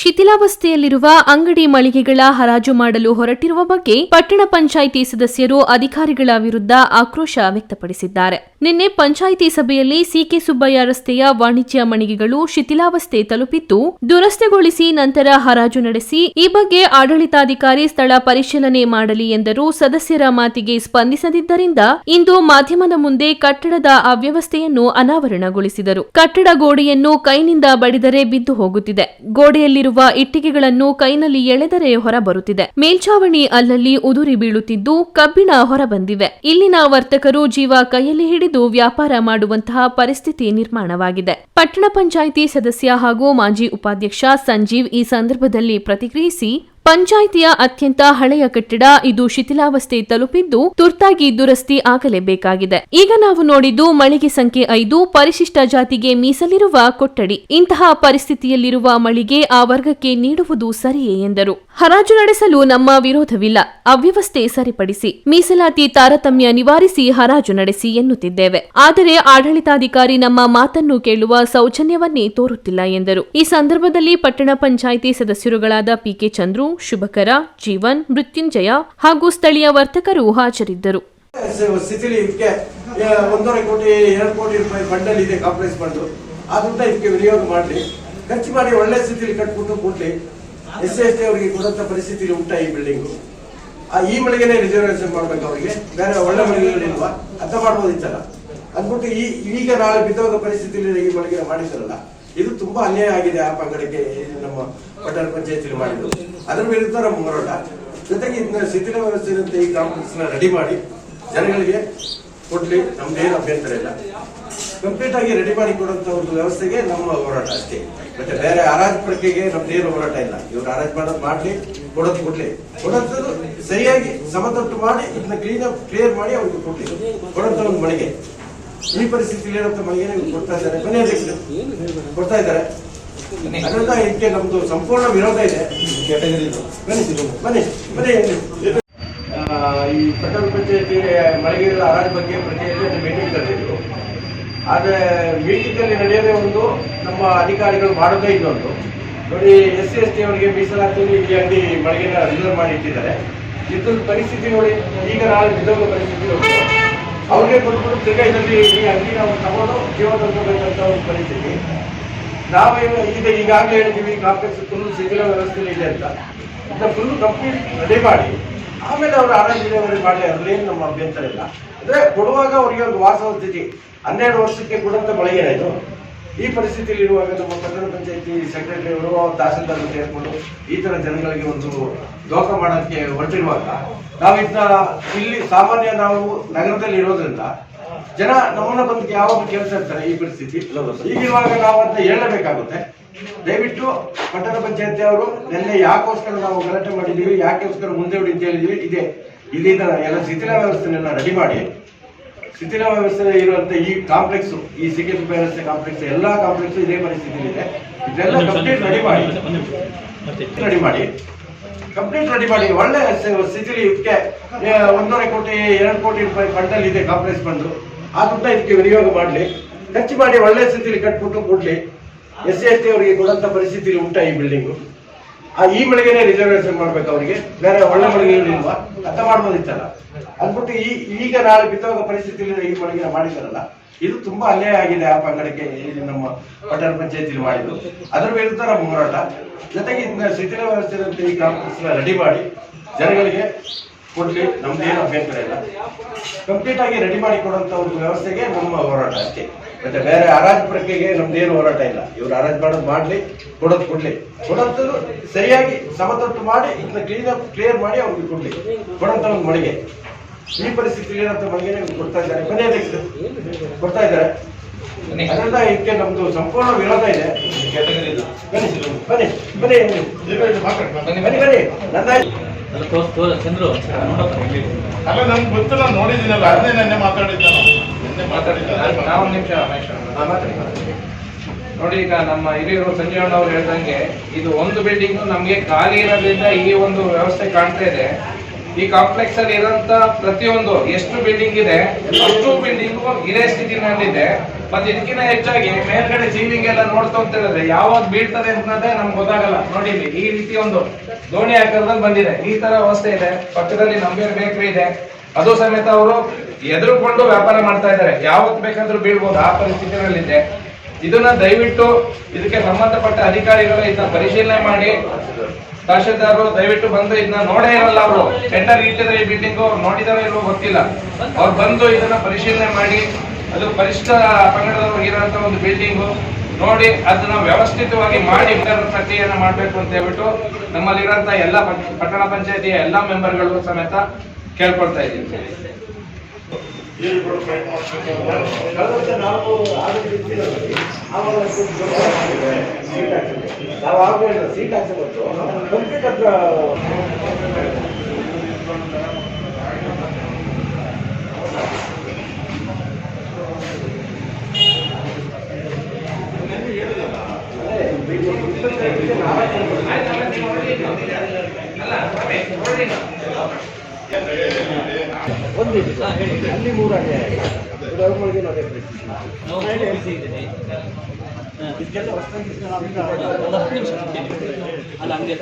ಶಿಥಿಲಾವಸ್ಥೆಯಲ್ಲಿರುವ ಅಂಗಡಿ ಮಳಿಗೆಗಳ ಹರಾಜು ಮಾಡಲು ಹೊರಟಿರುವ ಬಗ್ಗೆ ಪಟ್ಟಣ ಪಂಚಾಯಿತಿ ಸದಸ್ಯರು ಅಧಿಕಾರಿಗಳ ವಿರುದ್ಧ ಆಕ್ರೋಶ ವ್ಯಕ್ತಪಡಿಸಿದ್ದಾರೆ. ನಿನ್ನೆ ಪಂಚಾಯಿತಿ ಸಭೆಯಲ್ಲಿ ಸಿಕೆ ಸುಬ್ಬಯ್ಯ ರಸ್ತೆಯ ವಾಣಿಜ್ಯ ಮಳಿಗೆಗಳು ಶಿಥಿಲಾವಸ್ಥೆ ತಲುಪಿದ್ದು, ದುರಸ್ತಿಗೊಳಿಸಿ ನಂತರ ಹರಾಜು ನಡೆಸಿ ಈ ಬಗ್ಗೆ ಆಡಳಿತಾಧಿಕಾರಿ ಸ್ಥಳ ಪರಿಶೀಲನೆ ಮಾಡಲಿ ಎಂದರು. ಸದಸ್ಯರ ಮಾತಿಗೆ ಸ್ಪಂದಿಸದಿದ್ದರಿಂದ ಇಂದು ಮಾಧ್ಯಮದ ಮುಂದೆ ಕಟ್ಟಡದ ಅವ್ಯವಸ್ಥೆಯನ್ನು ಅನಾವರಣಗೊಳಿಸಿದರು. ಕಟ್ಟಡ ಗೋಡೆಯನ್ನು ಕೈನಿಂದ ಬಡಿದರೆ ಬಿದ್ದು ಹೋಗುತ್ತಿದೆ. ಗೋಡೆಯಲ್ಲಿರುವ ಇಟ್ಟಿಗೆಗಳನ್ನು ಕೈನಲ್ಲಿ ಎಳೆದರೆ ಹೊರಬರುತ್ತಿದೆ. ಮೇಲ್ಛಾವಣಿ ಅಲ್ಲಲ್ಲಿ ಉದುರಿ ಬೀಳುತ್ತಿದ್ದು, ಕಬ್ಬಿಣ ಹೊರಬಂದಿವೆ. ಇಲ್ಲಿನ ವರ್ತಕರು ಜೀವ ಕೈಯಲ್ಲಿ ಹಿಡಿದು ವ್ಯಾಪಾರ ಮಾಡುವಂತಹ ಪರಿಸ್ಥಿತಿ ನಿರ್ಮಾಣವಾಗಿದೆ. ಪಟ್ಟಣ ಪಂಚಾಯಿತಿ ಸದಸ್ಯ ಹಾಗೂ ಮಾಜಿ ಉಪಾಧ್ಯಕ್ಷ ಸಂಜೀವ್ ಈ ಸಂದರ್ಭದಲ್ಲಿ ಪ್ರತಿಕ್ರಿಯಿಸಿ, ಪಂಚಾಯಿತಿಯ ಅತ್ಯಂತ ಹಳೆಯ ಕಟ್ಟಡ ಇದು ಶಿಥಿಲಾವಸ್ಥೆ ತಲುಪಿದ್ದು ತುರ್ತಾಗಿ ದುರಸ್ತಿ ಆಗಲೇಬೇಕಾಗಿದೆ. ಈಗ ನಾವು ನೋಡಿದ್ದು ಮಳಿಗೆ ಸಂಖ್ಯೆ ಐದು, ಪರಿಶಿಷ್ಟ ಜಾತಿಗೆ ಮೀಸಲಿರುವ ಕೊಠಡಿ. ಇಂತಹ ಪರಿಸ್ಥಿತಿಯಲ್ಲಿರುವ ಮಳಿಗೆ ಆ ವರ್ಗಕ್ಕೆ ನೀಡುವುದು ಸರಿಯೇ ಎಂದರು. ಹರಾಜು ನಡೆಸಲು ನಮ್ಮ ವಿರೋಧವಿಲ್ಲ. ಅವ್ಯವಸ್ಥೆ ಸರಿಪಡಿಸಿ ಮೀಸಲಾತಿ ತಾರತಮ್ಯ ನಿವಾರಿಸಿ ಹರಾಜು ನಡೆಸಿ ಎನ್ನುತ್ತಿದ್ದೇವೆ. ಆದರೆ ಆಡಳಿತಾಧಿಕಾರಿ ನಮ್ಮ ಮಾತನ್ನು ಕೇಳುವ ಸೌಜನ್ಯವನ್ನೇ ತೋರುತ್ತಿಲ್ಲ ಎಂದರು. ಈ ಸಂದರ್ಭದಲ್ಲಿ ಪಟ್ಟಣ ಪಂಚಾಯಿತಿ ಸದಸ್ಯರುಗಳಾದ ಪಿಕೆ ಚಂದ್ರು ಶುಭಕರ ಜೀವನ್ ಮೃತ್ಯುಂಜಯ ಹಾಗೂ ಸ್ಥಳೀಯ ವರ್ತಕರು ಹಾಜರಿದ್ದರು. ಆ, ಇದಕ್ಕೆ ವಿನಿಯೋಗ ಮಾಡಲಿ. ಖರ್ಚು ಮಾಡಿ ಒಳ್ಳೆ ಸ್ಥಿತಿಲಿ ಕಟ್ಬಿಟ್ಟು ಕೊಡ್ಲಿ. ಎಸ್ ಎಸ್ ಟಿ ಅವರಿಗೆ ಕೊಡುವಂತ ಪರಿಸ್ಥಿತಿ ಉಂಟ ಈ ಬಿಲ್ಡಿಂಗು ಆ ಈ ಮಳಿಗೆನೆ ರಿಸರ್ವೇಶನ್ ಮಾಡ್ಬೇಕು ಅವರಿಗೆ. ಬೇರೆ ಒಳ್ಳೆ ಮಳಿಗೆಗಳಿಲ್ವಾ ಅರ್ಥ ಮಾಡ್ಬೋದಿತ್ತಲ್ಲ? ಅಂದ್ಬಿಟ್ಟು ಈ ಈಗ ನಾಳೆ ಬಿದ್ದೋಗ ಪರಿಸ್ಥಿತಿಯಲ್ಲಿ ಈ ಮಳಿಗೆ ಮಾಡಿದ್ರಲ್ಲ, ಇದು ತುಂಬಾ ಅನ್ಯಾಯ ಆಗಿದೆ ಆ ಪಂಗಡಕ್ಕೆ ನಮ್ಮ ಪಟ್ಟಣ ಪಂಚಾಯತಿಲಿ ಮಾಡಿದ್ರು ಅದ್ರ ವಿರುದ್ಧ ನಮ್ಮ ಹೋರಾಟ. ಜೊತೆಗೆ ಇದನ್ನ ಶಿಥಿಲ ವ್ಯವಸ್ಥೆ ಈ ಕಾಂಪ್ಲೆಕ್ಸ್ ರೆಡಿ ಮಾಡಿ, ಜನಗಳಿಗೆ ಕೊಡ್ಲಿ, ನಮ್ದೇನು ಅಭ್ಯಂತರ ಇಲ್ಲ. ಕಂಪ್ಲೀಟ್ ಆಗಿ ರೆಡಿ ಮಾಡಿ ಕೊಡುವಂತ ಒಂದು ವ್ಯವಸ್ಥೆಗೆ ನಮ್ಮ ಹೋರಾಟ ಅಷ್ಟೇ. ಮತ್ತೆ ಬೇರೆ ಆರಾಜ್ ಪ್ರಕ್ರಿಯೆಗೆ ನಮ್ದೇನು ಹೋರಾಟ ಇಲ್ಲ. ಇವ್ರು ಆರಾಜ್ ಮಾಡೋದು ಮಾಡ್ಲಿ, ಕೊಡೋದು ಕೊಡ್ಲಿ. ಕೊಡೋದು ಸರಿಯಾಗಿ ಸಮತಟ್ಟು ಮಾಡಿ, ಇದನ್ನ ಕ್ಲೀನ್ ಅಪ್ ಕ್ಲಿಯರ್ ಮಾಡಿ ಅವ್ರಿಗೆ ಕೊಡ್ಲಿ. ಕೊಡೋಂತ ಒಂದು ಮಳಿಗೆ. ಈ ಪರಿಸ್ಥಿತಿಯಲ್ಲಿ ಏನಂತ ಮಳಿಗೆ ಕೊಡ್ತಾ ಇದ್ದಾರೆ. ಮನೆಯ ಕೊಡ್ತಾ ಇದ್ದಾರೆ. ಅದರಿಂದ ಇದಕ್ಕೆ ನಮ್ದು ಸಂಪೂರ್ಣ ವಿರೋಧ ಇದೆ. ಈ ಪಟ್ಟಣ ಪಂಚಾಯತಿ ಮಳಿಗೆಗಳ ಆರಾಜ್ ಬಗ್ಗೆ ಪ್ರತಿಯಲ್ಲಿ ಮೀಟಿಂಗ್ ಕರೆದಿದ್ರು ಆದ್ರೆ ಮೀಟಿಂಗಲ್ಲಿ ನಡೆಯದೇ ಒಂದು ನಮ್ಮ ಅಧಿಕಾರಿಗಳು ಮಾಡೋದೇ ಇನ್ನೊಂದು. ನೋಡಿ, ಎಸ್ ಸಿ ಎಸ್ ಟಿ ಅವರಿಗೆ ಮೀಸಲಾತಿಯಲ್ಲಿ ಈ ಅಂಗಡಿ ಮಳಿಗೆನ ರಿಸರ್ವ್ ಮಾಡಿ ಇಟ್ಟಿದ್ದಾರೆ. ಇದ್ರ ಪರಿಸ್ಥಿತಿ ನೋಡಿ, ಈಗ ನಾಳೆ ಬಿದ್ದೋಗೋ ಪರಿಸ್ಥಿತಿ ಅವ್ರಿಗೆ ಕೊಟ್ಬಿಟ್ಟು ತಿರ್ಗಾ ಇದರಲ್ಲಿ ಈ ಅಂಗಡಿ ನಾವು ತಗೊಂಡು ಜೀವ ತಂದ್ಕೋಬೇಕಂತ ಒಂದು ಪರಿಸ್ಥಿತಿ. ನಾವೇನು, ಈಗ ಈಗಾಗಲೇ ಹೇಳ್ತೀವಿ ಕಾಂಪ್ಲೆಕ್ಸ್ ಫುಲ್ ಶಿಥಿಲ ವ್ಯವಸ್ಥೆಯಲ್ಲಿ ಇದೆ ಅಂತ. ಅಂತ ಫುಲ್ ಕಂಪ್ಲೀಟ್ ರೆಡಿ ಮಾಡಿ. ಆಮೇಲೆ ಅವರು ಆರಾಮ ಡಿಲೆವರಿ ಮಾಡಿ ಅದರಲ್ಲಿ ನಮ್ಮ ಅಭ್ಯಂತರ ಇಲ್ಲ. ಅಂದ್ರೆ ಕೊಡುವಾಗ ಅವರಿಗೆ ಒಂದು ವಾಸವ ಸ್ಥಿತಿ. ಹನ್ನೆರಡು ವರ್ಷಕ್ಕೆ ಕೊಡುವಂತ ಮಳಿಗೆ ಇದು? ಈ ಪರಿಸ್ಥಿತಿಯಲ್ಲಿ ಇರುವಾಗ ನಮ್ಮ ಪಟ್ಟಣ ಪಂಚಾಯತಿ ಸೆಕ್ರೆಟರಿ ಅವರು ತಹಸೀಲ್ದಾರ್ ಸೇರ್ಕೊಂಡು ಈ ತರ ಜನಗಳಿಗೆ ಒಂದು ದೋಖ ಮಾಡೋಕ್ಕೆ ಹೊರಟಿರುವಾಗ ನಾವು ಇದನ್ನ ಇಲ್ಲಿ ಸಾಮಾನ್ಯ ನಾವು ನಗರದಲ್ಲಿ ಇರೋದ್ರಿಂದ ಜನ ನಮ್ಮನ್ನ ಬಂದು ಯಾವಾಗ ಕೇಳ್ತಾ ಇರ್ತಾರೆ ಈ ಪರಿಸ್ಥಿತಿ. ಈಗಿರುವಾಗ ನಾವು ಅಂತ ಹೇಳಬೇಕಾಗುತ್ತೆ. ದಯವಿಟ್ಟು ಪಟ್ಟಣ ಪಂಚಾಯತಿ ಅವರು, ನಿನ್ನೆ ಯಾಕೋಸ್ಕರ ನಾವು ಗಲಾಟೆ ಮಾಡಿದೀವಿ ಯಾಕೋಸ್ಕರ ಮುಂದೆ ಹೊಡಿ ಅಂತ ಇದೆ. ಇಲ್ಲಿ ಇದನ್ನ ಎಲ್ಲ ಶಿಥಿಲ ವ್ಯವಸ್ಥೆನೆಲ್ಲ ರೆಡಿ ಮಾಡಿ. ಶಿಥಿಲ ವ್ಯವಸ್ಥೆ ಇರುವಂತ ಈ ಕಾಂಪ್ಲೆಕ್ಸ್ ಈ ಸಿಟಿ ವ್ಯವಸ್ಥೆ ಕಾಂಪ್ಲೆಕ್ಸ್ ಎಲ್ಲಾ ಕಾಂಪ್ಲೆಕ್ಸ್ ಇದೇ ಪರಿಸ್ಥಿತಿ ಇದೆ ಇದೆಲ್ಲ ಕಂಪ್ಲೀಟ್ ರೆಡಿ ಮಾಡಿ. ರೆಡಿ ಮಾಡಿ. ಕಂಪ್ಲೀಟ್ ರೆಡಿ ಮಾಡಿ. ಒಳ್ಳೆ ಸ್ಥಿತಿಲಿ ಇದಕ್ಕೆ ಒಂದೂವರೆ ಕೋಟಿ ಎರಡು ಕೋಟಿ ರೂಪಾಯಿ ಫಂಡಲ್ಲಿ ಇದೆ ಕಾಂಪ್ಲೆಕ್ಸ್ ಬಂದು ಆ ದುಡ್ಡ ಇದಕ್ಕೆ ವಿನಿಯೋಗ ಮಾಡಲಿ. ಖರ್ಚು ಮಾಡಿ ಒಳ್ಳೆ ಸ್ಥಿತಿಲಿ ಕಟ್ಬಿಟ್ಟು ಕೊಡ್ಲಿ. ಎಸ್ ಸಿ ಎಸ್ ಟಿ ಅವರಿಗೆ ಕೊಡಂತ ಪರಿಸ್ಥಿತಿಲಿ ಉಂಟಾ ಈ ಬಿಲ್ಡಿಂಗು ಆ ಈ ಮಳಿಗೆನೆ ರಿಸರ್ವೇಶನ್ ಮಾಡ್ಬೇಕು ಅವರಿಗೆ. ಬೇರೆ ಒಳ್ಳೆ ಮಳಿಗೆಗಳಿಲ್ವಾ ಅರ್ಥ ಮಾಡ್ಬೋದಿತ್ತಲ್ಲ ಅಂದ್ಬಿಟ್ಟು ಈ, ಈಗ ನಾಳೆ ಬಿತ್ತೋಗ ಪರಿಸ್ಥಿತಿಯಲ್ಲಿ ಈ ಮಳಿಗೆ ಮಾಡಿದಾರಲ್ಲ ಇದು ತುಂಬಾ ಅನ್ಯಾಯ ಆಗಿದೆ ಆ ಪಂಗಡಕ್ಕೆ ಇಲ್ಲಿ ನಮ್ಮ ಪಟ್ಟಣ ಪಂಚಾಯತಿಲಿ ಮಾಡಿದ್ದು. ಅದ್ರ ವಿರುದ್ಧ ನಮ್ಮ ಹೋರಾಟ. ಜೊತೆಗೆ ಇದನ್ನ ಶಿಥಿಲ ವ್ಯವಸ್ಥೆ ಈ ಕಾಂಪ್ಲೆಕ್ಸ್ ರೆಡಿ ಮಾಡಿ ಜನಗಳಿಗೆ ಕೊಡ್ಲಿ. ನಮ್ದೇನು ಅಭ್ಯಂತರ ಇಲ್ಲ. ಕಂಪ್ಲೀಟ್ ಆಗಿ ರೆಡಿ ಮಾಡಿ ಕೊಡುವಂತ ಒಂದು ವ್ಯವಸ್ಥೆಗೆ ನಮ್ಮ ಹೋರಾಟ ಅಷ್ಟೇ. ಮತ್ತೆ ಬೇರೆ ಆರಾಜ್ ಪ್ರಕ್ರಿಯೆಗೆ ನಮ್ದೇನು ಹೋರಾಟ ಇಲ್ಲ. ಇವ್ರು ಆರಾಜ್ ಮಾಡೋದು ಮಾಡ್ಲಿ ಕೊಡೋದು ಕೊಡ್ಲಿ. ಕೊಡೋದು ಸರಿಯಾಗಿ ಸಮತಟ್ಟು ಮಾಡಿ ಇದನ್ನ ಕ್ಲೀನ್ ಅಪ್ ಕ್ಲಿಯರ್ ಮಾಡಿ ಅವ್ರಿಗೆ ಕೊಡ್ಲಿ. ಕೊಡಂತ ಒಂದು ಮಳಿಗೆ. ಈ ಪರಿಸ್ಥಿತಿ ಏನಂತ ಮಳಿಗೆ ಕೊಡ್ತಾ ಇದ್ದಾರೆ. ಬನ್ನಿ ಕೊಡ್ತಾ ಇದ್ದಾರೆ. ಅದರಿಂದ ಇದಕ್ಕೆ ನಮ್ದು ಸಂಪೂರ್ಣ ವಿರೋಧ ಇದೆ. ಬನ್ನಿ ಬನ್ನಿ ಬನ್ನಿ ಬನ್ನಿ ಬನ್ನಿ ತೋರ್ಸ್ ಚಂದ್ರು. ಅಲ್ಲ ನಮ್ಗೆ ಗೊತ್ತಿಲ್ಲ ನೋಡಿದ್ದೀನಲ್ಲ ಅದನ್ನೇ ನೆನ್ನೆ ಮಾತಾಡಿದ್ದೆ. ನಾವು ನಿನ್ನೆ ಮಾತಾಡಿದ್ದೆ ನಾವು ಒಂದು ನಿಮಿಷ ನೋಡಿ ಈಗ ನಮ್ಮ ಹಿರಿಯರು ಸಂಜೀವಣ್ಣ ಅವ್ರು ಹೇಳ್ದಂಗೆ ಇದು ಒಂದು ಬಿಲ್ಡಿಂಗ್ ನಮ್ಗೆ ಖಾಲಿ ಇರೋದ್ರಿಂದ ಈ ಒಂದು ವ್ಯವಸ್ಥೆ ಕಾಣ್ತಾ ಇದೆ. ಈ ಕಾಂಪ್ಲೆಕ್ಸ್ ಅಲ್ಲಿ ಇರೋಂತ ಪ್ರತಿಯೊಂದು ಎಷ್ಟು ಬಿಲ್ಡಿಂಗ್ ಇದೆ, ಅಷ್ಟು ಬಿಲ್ಡಿಂಗ್ ಇದೇ ಸ್ಥಿತಿನಲ್ಲಿದೆ ಮತ್ತೆ ಇದಕ್ಕಿಂತ ಹೆಚ್ಚಾಗಿ ಮೇಲ್ಗಡೆ ಸೀಲಿಂಗ್ ಎಲ್ಲ ನೋಡ್ತಾ ಹೋಗ್ತಿರೋದ್ರೆ ಯಾವಾಗ ಬೀಳ್ತದೆ ಅನ್ನೋದೇ ನಮ್ಗೆ ಗೊತ್ತಾಗಲ್ಲ. ನೋಡಿ ಈ ರೀತಿ ಒಂದು ದೋಣಿ ಆಕಾರದಲ್ಲಿ ಬಂದಿದೆ. ಈ ತರ ವ್ಯವಸ್ಥೆ ಇದೆ. ಪಕ್ಕದಲ್ಲಿ ನಂಬೇರ್ ಬೇಕರಿ ಇದೆ. ಅದು ಸಮೇತ ಅವರು ಎದುರುಕೊಂಡು ವ್ಯಾಪಾರ ಮಾಡ್ತಾ ಇದ್ದಾರೆ. ಯಾವತ್ ಬೇಕಾದ್ರೂ ಬೀಳ್ಬೋದು. ಆ ಪರಿಸ್ಥಿತಿನಲ್ಲಿದೆ. ಇದನ್ನ ದಯವಿಟ್ಟು ಇದಕ್ಕೆ ಸಂಬಂಧಪಟ್ಟ ಅಧಿಕಾರಿಗಳು ಇದನ್ನ ಪರಿಶೀಲನೆ ಮಾಡಿ. ತಹಶೀಲ್ದಾರರು ದಯವಿಟ್ಟು ಬಂದು ಇದನ್ನ ನೋಡೇ ಇರಲ್ಲ ಅವರು. ಟೆಂಡರ್ ಇಟ್ಟಿದ್ರೆ ಈ ಬಿಲ್ಡಿಂಗ್ ನೋಡಿದಾರೋ ಇಲ್ವೋ ಗೊತ್ತಿಲ್ಲ. ಅವ್ರು ಬಂದು ಇದನ್ನ ಪರಿಶೀಲನೆ ಮಾಡಿ, ಅದು ಪರಿಷ್ಠ ಪಂಗಡದವ್ರಿಗೆ ಇರೋಂತ ಒಂದು ಬಿಲ್ಡಿಂಗು ನೋಡಿ ಅದನ್ನ ವ್ಯವಸ್ಥಿತವಾಗಿ ಮಾಡಿ ಪ್ರಕ್ರಿಯೆಯನ್ನ ಮಾಡ್ಬೇಕು ಅಂತ ಹೇಳ್ಬಿಟ್ಟು ನಮ್ಮಲ್ಲಿರೋಂತ ಎಲ್ಲ ಪಟ್- ಪಟ್ಟಣ ಪಂಚಾಯತಿಯ ಎಲ್ಲಾ ಮೆಂಬರ್ಗಳು ಸಮೇತ ಕೇಳ್ಕೊಳ್ತಾ ಇದ್ದೀವಿ. ಕಳೆದ ವರ್ಷ ನಾವು ದೊಡ್ಡ ಹಾಕಿದ್ವಿ. ಸೀಟ್ ಹಾಕಿದ್ವಿ. ನಾವು ಹೇಳಿದ್ವಿ, ಸೀಟ್ ಹಾಕ್ಸಬೇಕು ಕಂಪ್ಲೀಟ್ ಹತ್ರ ಒಂದು ಅಲ್ಲಿ ಮೂರು ಇದು ಅವ್ರಿಗೆ ಅದೇ ಪರಿಸ್ಥಿತಿ. ಇದಕ್ಕೆಲ್ಲ ಅಲ್ಲ ಹಂಗೆ